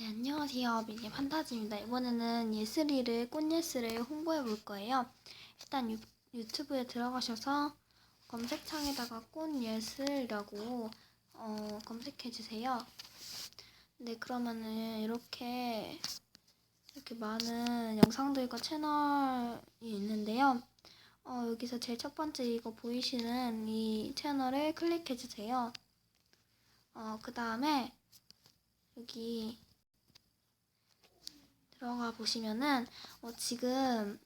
네, 안녕하세요. 미니 판타지입니다. 이번에는 예슬이를, 꽃예슬을 홍보해 볼 거예요. 일단 유, 유튜브에 들어가셔서 검색창에다가 꽃예슬이라고 어, 검색해 주세요. 네, 그러면은 이렇게 이렇게 많은 영상들과 채널이 있는데요. 어, 여기서 제일 첫 번째 이거 보이시는 이 채널을 클릭해 주세요. 어, 그 다음에 여기 들어가 보시면은 어, 지금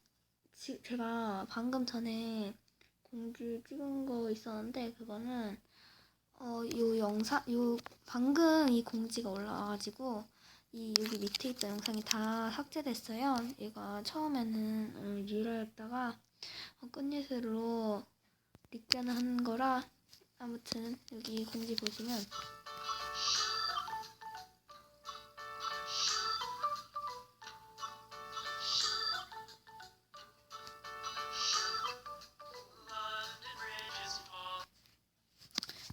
지, 제가 방금 전에 공지 찍은 거 있었는데 그거는 어, 요 영상 요 방금 이 공지가 올라와가지고 이 여기 밑에 있던 영상이 다 삭제됐어요. 얘가 처음에는 어, 유라였다가 어, 끝예슬로 닉변을 한 거라 아무튼 여기 공지 보시면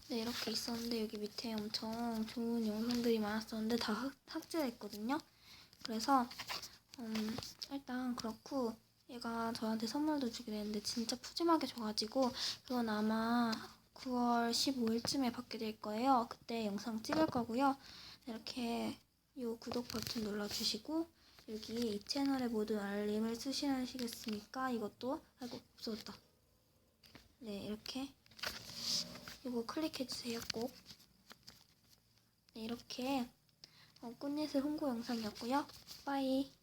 네, 이렇게 있었는데 여기 밑에 엄청 좋은 영상들이 많았었는데 다 삭- 삭제됐거든요. 그래서 음, 일단 그렇고 얘가 저한테 선물도 주기로 했는데 진짜 푸짐하게 줘가지고 그건 아마 9월 15일쯤에 받게 될 거예요. 그때 영상 찍을 거고요. 이렇게 요 구독 버튼 눌러주시고 여기 이 채널에 모든 알림을 쓰시겠습니까? 이것도 아이고 없어졌다. 네 이렇게 이거 클릭해주세요 꼭. 네, 이렇게 어, 꽃예슬 홍보 영상이었고요. 빠이.